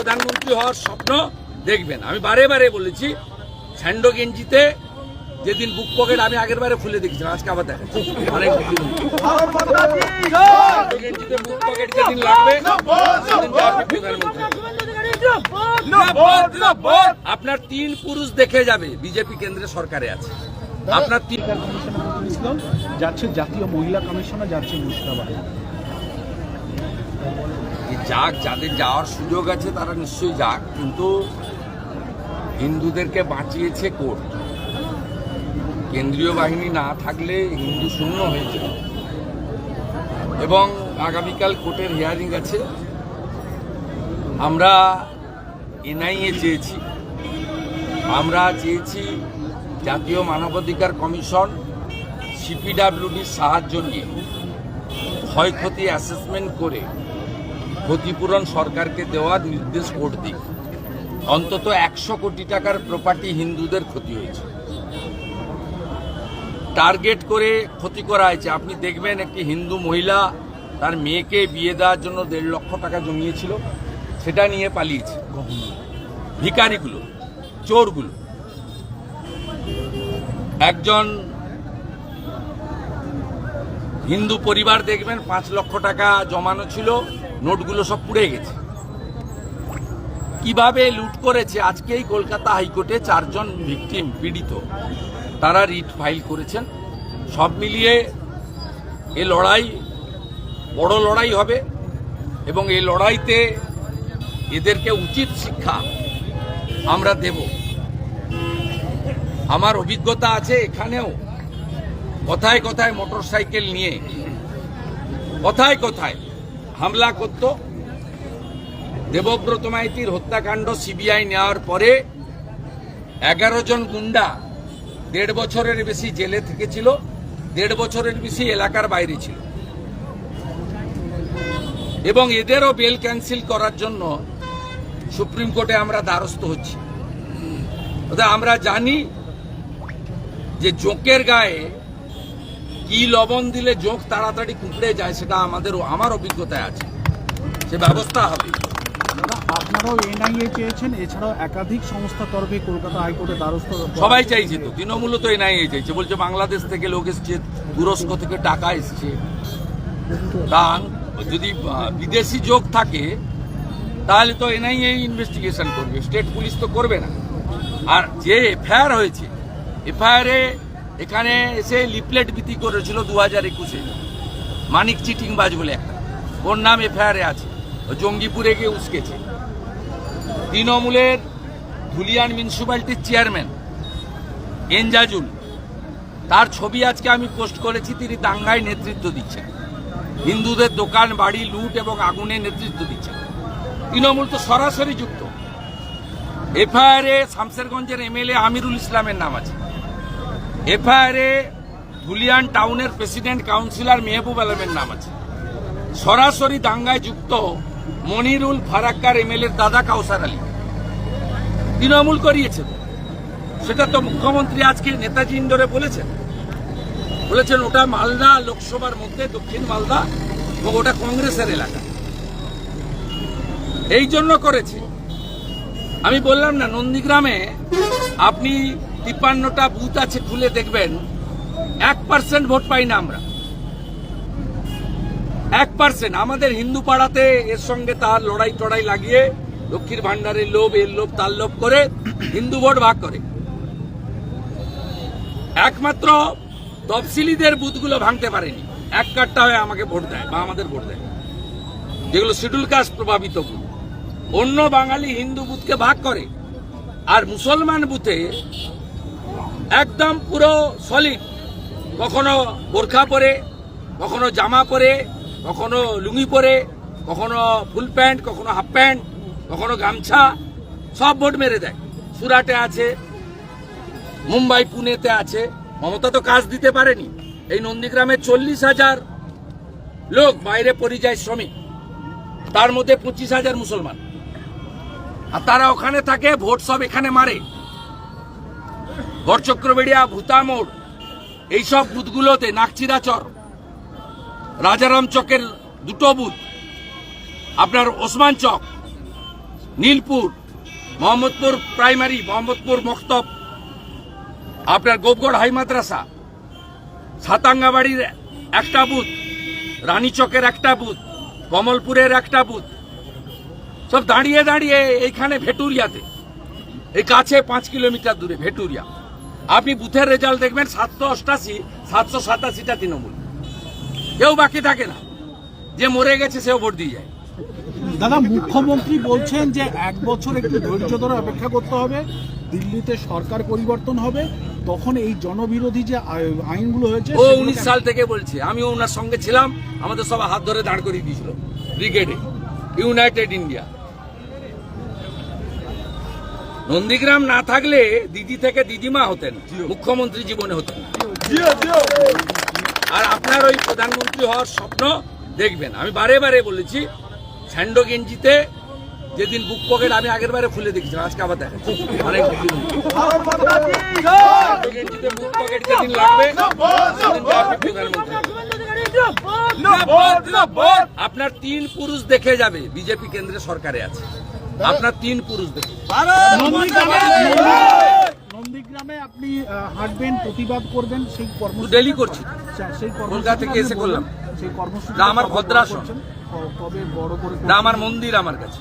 প্রধানমন্ত্রী হওয়ার স্বপ্ন দেখবেন। আমি বারে বারে বলেছি স্যান্ডো গেঞ্জিতে যেদিন বুক পকেট আমি আগের বারে খুলে দেখেছিলাম, আজকে আবার গেঞ্জিতে বুক পকেট যেদিন লাগবে। আপনার তিন পুরুষ দেখে যাবে, বিজেপি কেন্দ্রে সরকারে আছে। আপনার তিন যাচ্ছে জাতীয় মহিলা কমিশনার, যাচ্ছে মুর্শিদাবাদ। যাক, যাদের যাওয়ার সুযোগ আছে তারা নিশ্চয়ই যাক, কিন্তু হিন্দুদেরকে বাঁচিয়েছে কোর্ট। কেন্দ্রীয় বাহিনী না থাকলে হিন্দু শূন্য হয়েছিল এবং আগামীকাল কোর্টের হিয়ারিং আছে। আমরা এনআইএ চেয়েছি। আমরা চেয়েছি জাতীয় মানবাধিকার কমিশন সিপিডাব্লিউডির সাহায্য নিয়ে ক্ষয়ক্ষতি অ্যাসেসমেন্ট করে ক্ষতিপূরণ সরকারকে দেওয়ার নির্দেশ কোর্ট দিক। অন্তত একশো কোটি টাকার প্রপার্টি হিন্দুদের ক্ষতি হয়েছে। টার্গেট করে ক্ষতি করা হয়েছে। আপনি দেখবেন একটি হিন্দু মহিলা তার মেয়েকে বিয়ে দেওয়ার জন্য দেড় লক্ষ টাকা জমিয়েছিল। সেটা নিয়ে পালিয়েছে। ভিকারিগুলো চোরগুলো। একজন হিন্দু পরিবার দেখবেন পাঁচ লক্ষ টাকা জমানো ছিল। নোটগুলো সব পুড়ে গেছে। কীভাবে লুট করেছে? আজকেই কলকাতা হাইকোর্টে চারজন ভিকটিম পীড়িত। তারা রিট ফাইল করেছেন। সব মিলিয়ে এ লড়াই বড় লড়াই হবে এবং এই লড়াইতে এদেরকে উচিত শিক্ষা আমরা দেব। আমার অভিজ্ঞতা আছে এখানেও। কথায় কথায় মোটর সাইকেল নিয়ে। কথায় কথায়। হামলা করত। দেবব্রত মাইতির হত্যাকাণ্ড সিবিআই নেওয়ার পরে এগারো জন গুন্ডা দেড় বছরের বেশি জেলে থেকেছিল, দেড় বছরের বেশি এলাকার বাইরে ছিল। এবং এদেরও বেল ক্যান্সেল করার জন্য সুপ্রিম কোর্টে আমরা দ্বারস্থ হচ্ছি। আমরা জানি যে জোঁকের গায়ে কি লবণ দিলে জোঁক তাড়াতাড়ি কুকড়ে যায় সেটা আমাদের আমার অভিজ্ঞতায় আছে। সে ব্যবস্থা হবে। আপনারাও এনআইএ চেয়েছেন এছাড়াও একাধিক সংস্থার তরফে কলকাতা হাইকোর্টে দ্বারস্থ সবাই চাইছে তো তৃণমূলও তো এনআইএ চাইছে। বলছে বাংলাদেশ থেকে লোক এসছে তুরস্ক থেকে টাকা এসছে। তা যদি বিদেশি যোগ থাকে তাহলে তো এনআইএ ইনভেস্টিগেশন করবে। স্টেট পুলিশ তো করবে না। আর যে এফআইআর হয়েছে এফআইআরে এখানে এসে লিফলেট বিক্রি করেছিল দু হাজার একুশে। মানিক চিটিং বাজ বলে একটা। ওর নাম এফআইআরে আছে। ও জঙ্গিপুরে গিয়ে উস্কেছে। তৃণমূলের ধুলিয়ান মিউনিসিপ্যালিটির চেয়ারম্যান এনজাজুল তার ছবি আজকে আমি পোস্ট করেছি, তিনি দাঙ্গায় নেতৃত্ব দিচ্ছেন। হিন্দুদের দোকান, বাড়ি, লুট এবং আগুনে নেতৃত্ব দিচ্ছেন। তৃণমূল তো সরাসরি যুক্ত। এফআইআরে শামসেরগঞ্জের এমএলএ আমিরুল ইসলামের নাম আছে। এফআইআরে ধুলিয়ান টাউনের প্রেসিডেন্ট কাউন্সিলর মেহবুব আলমের নাম আছে। সরাসরি দাঙ্গায় যুক্ত মনিরুল ফারাক্কার এমএলএর দাদা কাউসার আলী। তৃণমূল করিয়েছে তো। সেটা তো মুখ্যমন্ত্রী আজকে নেতাজি ইন্ডোরে বলেছেন। বলেছেন ওটা মালদা লোকসভার মধ্যে দক্ষিণ মালদা এবং ওটা কংগ্রেসের এলাকা। এই জন্য করেছে। আমি বললাম না, নন্দীগ্রামে আপনি তিপ্পান্নটা বুথ আছে, খুলে দেখবেন। এক পার্সেন্ট ভোট পাই না আমরা। এক পার্সেন্ট আমাদের হিন্দু পাড়াতে এর সঙ্গে তার লড়াই টড়াই লাগিয়ে লক্ষ্মীর ভান্ডারের লোভ, এর লোভ, তার লোভ করে হিন্দু ভোট ভাগ করে। একমাত্র তফসিলিদের বুথগুলো ভাঙতে পারেনি। এক কার্ডটা হয়ে আমাকে ভোট দেয় বা আমাদের ভোট দেয়। যেগুলো শিডিউল কাস্ট প্রভাবিত বুথ। অন্য বাঙালি হিন্দু বুথকে ভাগ করে। আর মুসলমান বুথে একদম পুরো সলিড কখনো বোরখা পরে, কখনো জামা পরে, কখনো লুঙ্গি পরে, কখনো ফুল প্যান্ট, কখনো হাফ প্যান্ট, কখনো গামছা, সব ভোট মেরে দেয়। সুরাটে আছে, মুম্বাই, পুনেতে আছে। মমতা তো কাজ দিতে পারেনি। এই নন্দীগ্রামে চল্লিশ হাজার লোক বাইরে পরিযায়ী শ্রমিক। তার মধ্যে পঁচিশ হাজার মুসলমান। আর তারা ওখানে থাকে, ভোট সব এখানে মারে। গড়চক্রবেড়িয়া ভূতামোড় এইসব বুথগুলোতে নাকচিরাচর রাজারাম চকের দুটো বুথ, আপনার ওসমান চক, নীলপুর, মোহাম্মদপুর প্রাইমারি, মোহাম্মদপুর মক্তব, আপনার গোপগড় হাই মাদ্রাসা, সাতাঙ্গাবাড়ির একটা বুথ রানীচকের একটা বুথ, কমলপুরের একটা বুথ, সব দাঁড়িয়ে দাঁড়িয়ে এইখানে ভেটুরিয়াতে, এই কাছে পাঁচ কিলোমিটার দূরে ভেটুরিয়া। আপনি বুথের রেজাল্ট দেখবেন সাতশো অষ্টাশি সাতশো সাতাশিটা তৃণমূল। কেউ বাকি থাকে না। যে মরে গেছে সেও ভোট দিয়ে যায়। দাদা মুখ্যমন্ত্রী বলছেন যে এক বছর একটু ধৈর্য ধরে অপেক্ষা করতে হবে দিল্লিতে সরকার পরিবর্তন হবে তখন এই জনবিরোধী যে আই- আইনগুলো হয়েছে ও উনিশ সাল থেকে বলছে। আমিও ওনার সঙ্গে ছিলাম আমাদের সব হাত ধরে দাঁড় করিয়ে দিয়েছিল ব্রিগেডে ইউনাইটেড ইন্ডিয়া। নন্দীগ্রাম না থাকলে দিদি থেকে দিদিমা হতেন মুখ্যমন্ত্রী জীবনে হতেন আর আপনার ওই প্রধানমন্ত্রী হওয়ার স্বপ্ন দেখবেন। আমি বারে বারে বলেছি স্যান্ডো গেঞ্জিতে যেদিন বুক পকেট আমি আগের বারে খুলে দেখেছিলাম আজকে আবার দেখাচ্ছি। অনেক গেঞ্জিতে বুক পকেট যেদিন লাগবে সেদিন আপনি প্রধানমন্ত্রী। হবেন। আপনার তিন পুরুষ দেখে যাবে বিজেপি কেন্দ্রে সরকারে আছে। আপনার তিন পুরুষ দেখে নন্দীগ্রামে- আপনি হাঁটবেন প্রতিবাদ করবেন সেই কর্মসূচি ডেলি করছি। সেই কর্মসূচি কলকাতা থেকে আপনি এসে বললেন, করলাম। সেই কর্মসূচি আমার ভদ্রাসন। কবে বড় করে আমার মন্দির আমার কাছে